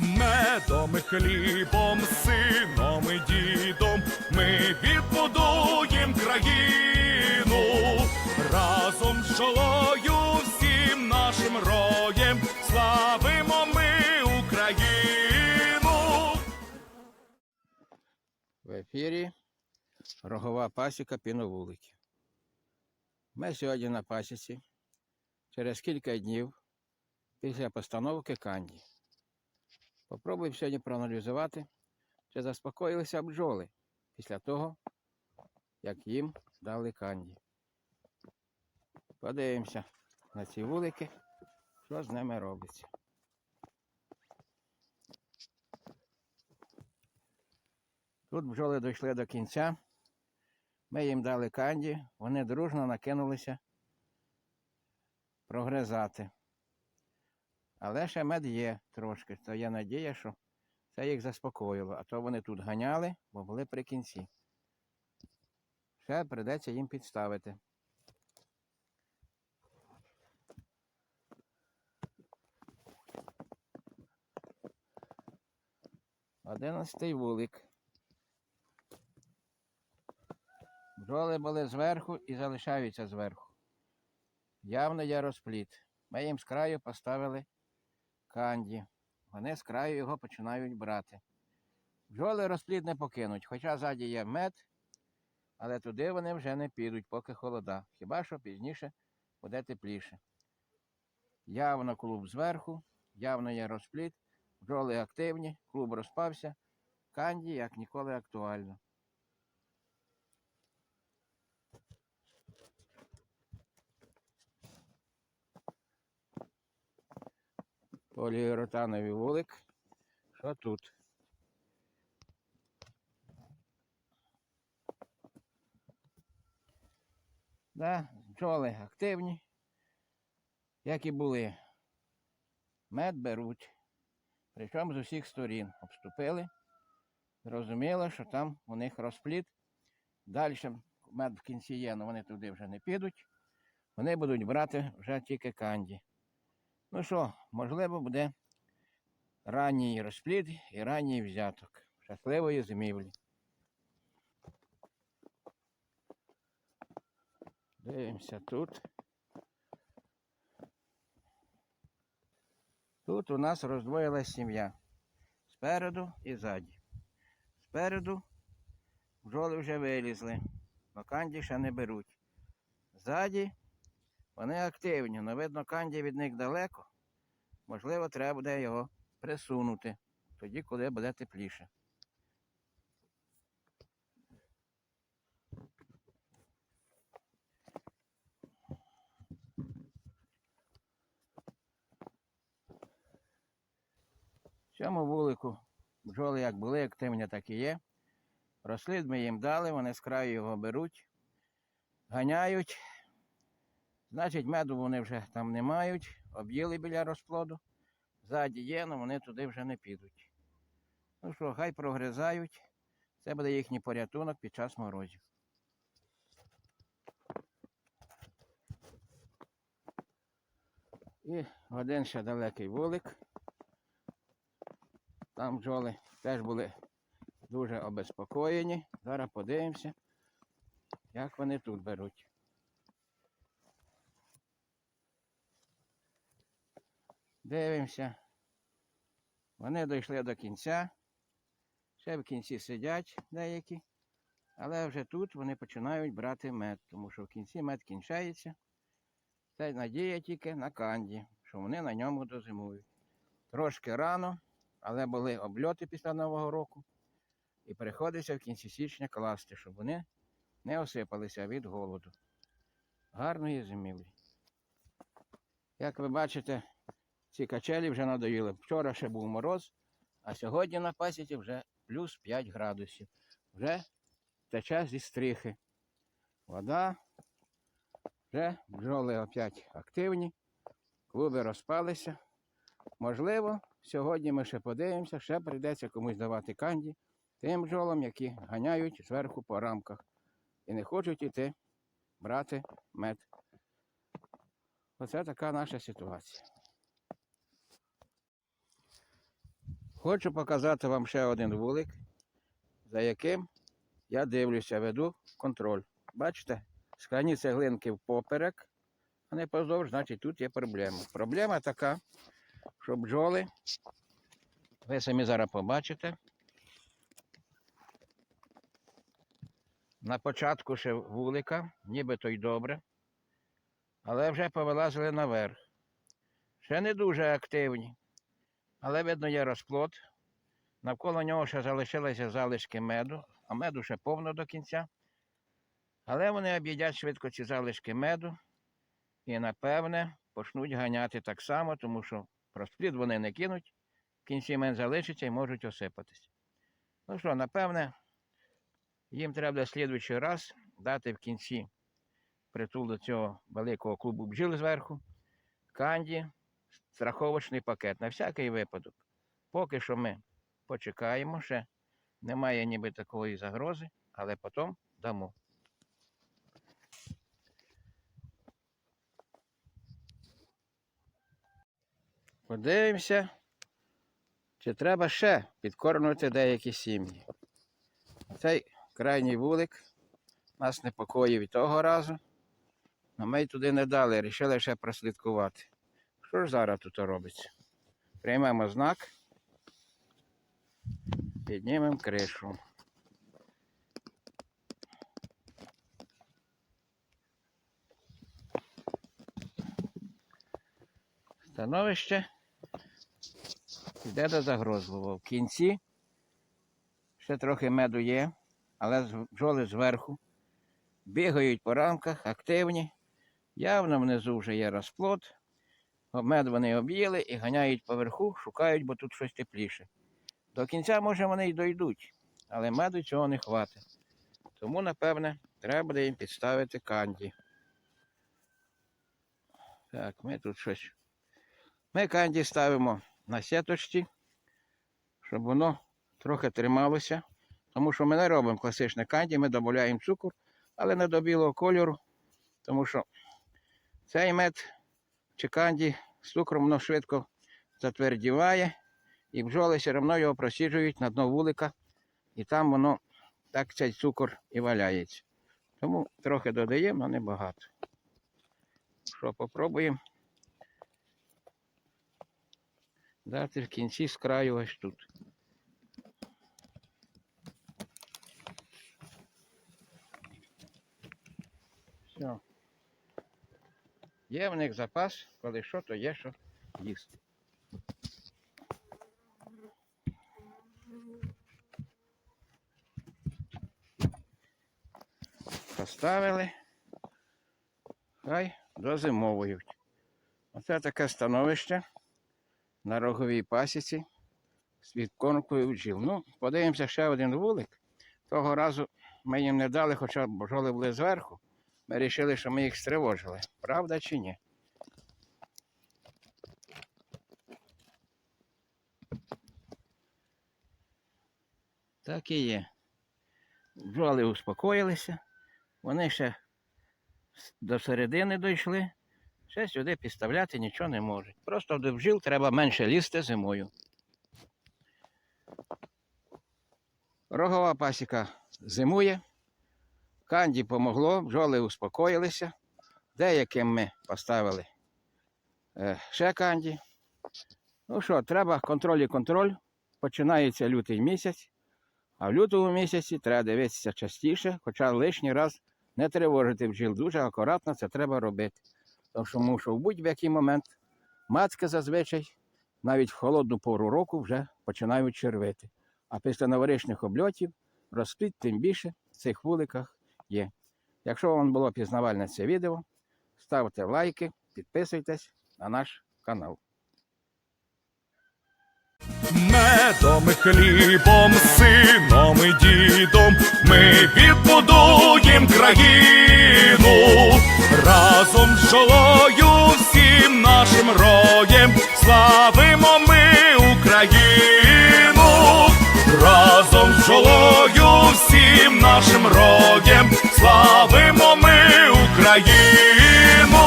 медом і хлібом, сином і дідом ми відбудуєм країну разом з жолою всім нашим роєм славимо ми Україну. В ефірі Рогова пасіка піновулики. Ми сьогодні на пасіці через кілька днів після постановки канді. Попробуємо сьогодні проаналізувати, чи заспокоїлися бджоли після того, як їм дали канді. Подивимося на ці вулики, що з ними робиться. Тут бджоли дійшли до кінця. Ми їм дали канді, вони дружно накинулися прогризати. Але ще мед є трошки, то є надія, що це їх заспокоїло. А то вони тут ганяли, бо були при кінці. Ще прийдеться їм підставити. Одинадцятий вулик. Бджоли були зверху і залишаються зверху. Явно є розпліт. Ми їм з краю поставили канді. Вони з краю його починають брати. Бджоли розпліт не покинуть, хоча ззаді є мед, але туди вони вже не підуть, поки холода. Хіба що пізніше буде тепліше. Явно клуб зверху, явно є розпліт, бджоли активні, клуб розпався, канді як ніколи актуально. Поліуретановий вулик. Що тут? Да, бджоли активні, як і були. Мед беруть. Причому з усіх сторін обступили. Зрозуміло, що там у них розпліт. Далі мед в кінці є, але вони туди вже не підуть. Вони будуть брати вже тільки канді. Ну що, можливо, буде ранній розплід і ранній взяток. Щасливої зимівлі. Дивимося тут. Тут у нас роздвоїлась сім'я. Спереду і ззаді. Спереду бджоли вже вилізли, но канді ще не беруть. Ззаді вони активні, але видно, канді від них далеко. Можливо, треба буде його присунути, тоді, коли буде тепліше. Цьому вулику бджоли як були активні, так і є. Розслід ми їм дали, вони з краю його беруть, ганяють. Значить, меду вони вже там не мають, об'їли біля розплоду. Ззаді є, але вони туди вже не підуть. Ну що, хай прогризають. Це буде їхній порятунок під час морозів. І один ще далекий вулик. Там бджоли теж були дуже обезпокоєні. Зараз подивимося, як вони тут беруть. Дивимося. Вони дійшли до кінця. Ще в кінці сидять деякі. Але вже тут вони починають брати мед, тому що в кінці мед кінчається. Це надія тільки на канді, що вони на ньому дозимують. Трошки рано, але були обльоти після Нового року. І приходиться в кінці січня класти, щоб вони не осипалися від голоду. Гарної зимівлі. Як ви бачите, ці качелі вже надоїли. Вчора ще був мороз, а сьогодні на пасіці вже плюс 5 градусів. Вже тече зі стріхи. Вода. Вже бджоли опять активні, клуби розпалися. Можливо, сьогодні ми ще подивимося, ще прийдеться комусь давати канді тим бджолам, які ганяють зверху по рамках і не хочуть іти брати мед. Оце така наша ситуація. Хочу показати вам ще один вулик, за яким я дивлюся, веду контроль. Бачите, скляні цеглинки впоперек, а не поздовж, значить тут є проблема. Проблема така, що бджоли, ви самі зараз побачите. На початку ще вулика, нібито й добре, але вже повилазили наверх. Ще не дуже активні, але видно є розплод. Навколо нього ще залишилися залишки меду, а меду ще повно до кінця. Але вони об'їдять швидко ці залишки меду і, напевне, почнуть ганяти так само, тому що розплід вони не кинуть, в кінці мед залишиться і можуть осипатись. Ну що, напевне, їм треба в слідуючий раз дати в кінці притул до цього великого клубу бджіл зверху, канді, страховочний пакет на всякий випадок. Поки що ми почекаємо, ще немає ніби такої загрози, але потім дамо. Подивимося, чи треба ще підкормлювати деякі сім'ї. Цей крайній вулик нас непокоїв і того разу, але ми туди не дали, вирішили ще прослідкувати. Що ж зараз тут робиться? Приймемо знак, піднімемо кришу. Становище йде до загрозливого. В кінці ще трохи меду є, але бджоли зверху бігають по рамках, активні. Явно внизу вже є розплод. Мед вони об'їли і ганяють поверху, шукають, бо тут щось тепліше. До кінця, може, вони й дойдуть, але меду цього не хватить. Тому, напевне, треба буде їм підставити канді. Так, ми тут щось. Ми канді ставимо на сіточці, щоб воно трохи трималося. Тому що ми не робимо класичне канді, ми додаємо цукор, але не до білого кольору, тому що цей мед чи канді з цукром воно швидко затвердіває, і бджоли все одно його просіджують на дно вулика, і там воно так цей цукор і валяється. Тому трохи додаємо, але не багато. Що, попробуємо дати в кінці з краю ось тут. Все. Є в них запас, коли що, то є що їсти. Поставили. Хай дозимовують. Оце таке становище на роговій пасіці з відкормкою бджіл. Ну, подивимося ще один вулик. Того разу ми їм не дали, хоча бджоли були зверху. Ми вирішили, що ми їх стривожили. Правда чи ні? Так і є. Бджоли успокоїлися. Вони ще до середини дійшли. Ще сюди підставляти нічого не можуть. Просто до бджіл треба менше лізти зимою. Рогова пасіка зимує. Канді помогло, бджоли успокоїлися. Деяким ми поставили е, ще канді. Ну що, треба контроль і контроль. Починається лютий місяць, а в лютому місяці треба дивитися частіше, хоча лишній раз не тривожити бджіл. Дуже акуратно це треба робити. Тому що в будь-який момент матки зазвичай навіть в холодну пору року вже починають червити. А після новорічних обльотів розплід тим більше в цих вуликах є. Якщо вам було пізнавальне це відео, ставте лайки, підписуйтесь на наш канал. Медом хлібом, сином і дідом ми відбудуєм країну разом з жолою всім нашим роєм славимо нашим роєм, славимо ми Україну.